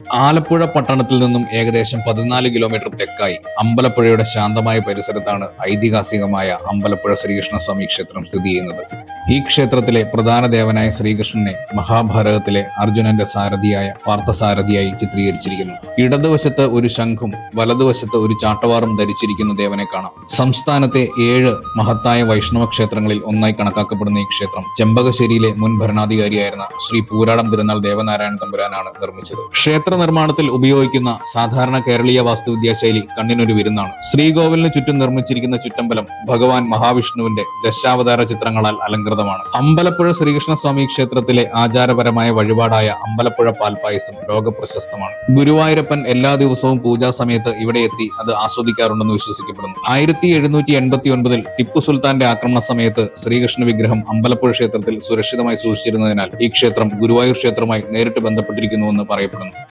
ആലപ്പുഴ പട്ടണത്തിൽ നിന്നും ഏകദേശം പതിനാല് കിലോമീറ്റർ തെക്കായി അമ്പലപ്പുഴയുടെ ശാന്തമായ പരിസരത്താണ് ഐതിഹാസികമായ അമ്പലപ്പുഴ ശ്രീകൃഷ്ണസ്വാമി ക്ഷേത്രം സ്ഥിതി ചെയ്യുന്നത്. ഈ ക്ഷേത്രത്തിലെ പ്രധാന ദേവനായ ശ്രീകൃഷ്ണനെ മഹാഭാരതത്തിലെ അർജുനന്റെ സാരഥിയായ പാർത്ഥസാരഥിയായി ചിത്രീകരിച്ചിരിക്കുന്നു. ഇടതുവശത്ത് ഒരു ശംഖും വലതുവശത്ത് ഒരു ചാട്ടവാറും ധരിച്ചിരിക്കുന്ന ദേവനെ കാണാം. സംസ്ഥാനത്തെ ഏഴ് മഹത്തായ വൈഷ്ണവ ക്ഷേത്രങ്ങളിൽ ഒന്നായി കണക്കാക്കപ്പെടുന്ന ഈ ക്ഷേത്രം ചെമ്പകശ്ശേരിയിലെ മുൻ ഭരണാധികാരിയായിരുന്ന ശ്രീ പൂരാടം തിരുനാൾ ദേവനാരായണ തമ്പുരാനാണ് നിർമ്മിച്ചത്. ക്ഷേത്ര നിർമ്മാണത്തിൽ ഉപയോഗിക്കുന്ന സാധാരണ കേരളീയ വാസ്തുവിദ്യാ ശൈലി കണ്ണിനൊരു വിരുന്നാണ്. ശ്രീകോവിലിന് ചുറ്റും നിർമ്മിച്ചിരിക്കുന്ന ചുറ്റമ്പലം ഭഗവാൻ മഹാവിഷ്ണുവിന്റെ ദശാവതാര ചിത്രങ്ങളാൽ അലങ്കൃതമാണ് അമ്പലപ്പുഴ ശ്രീകൃഷ്ണസ്വാമി ക്ഷേത്രത്തിലെ ആചാരപരമായ വഴിപാടായ അമ്പലപ്പുഴ പാൽപ്പായസം ലോകപ്രശസ്തമാണ്. ഗുരുവായൂരപ്പൻ എല്ലാ ദിവസവും പൂജാ സമയത്ത് ഇവിടെ എത്തി അത് ആസ്വദിക്കാറുണ്ടെന്ന് വിശ്വസിക്കപ്പെടുന്നു. ആയിരത്തി എഴുന്നൂറ്റി എൺപത്തി ഒൻപതിൽ ടിപ്പു സുൽത്താന്റെ ആക്രമണ സമയത്ത് ശ്രീകൃഷ്ണ വിഗ്രഹം അമ്പലപ്പുഴ ക്ഷേത്രത്തിൽ സുരക്ഷിതമായി സൂക്ഷിച്ചിരുന്നതിനാൽ ഈ ക്ഷേത്രം ഗുരുവായൂർ ക്ഷേത്രമായി നേരിട്ട് ബന്ധപ്പെട്ടിരിക്കുന്നുവെന്ന് പറയപ്പെടുന്നു.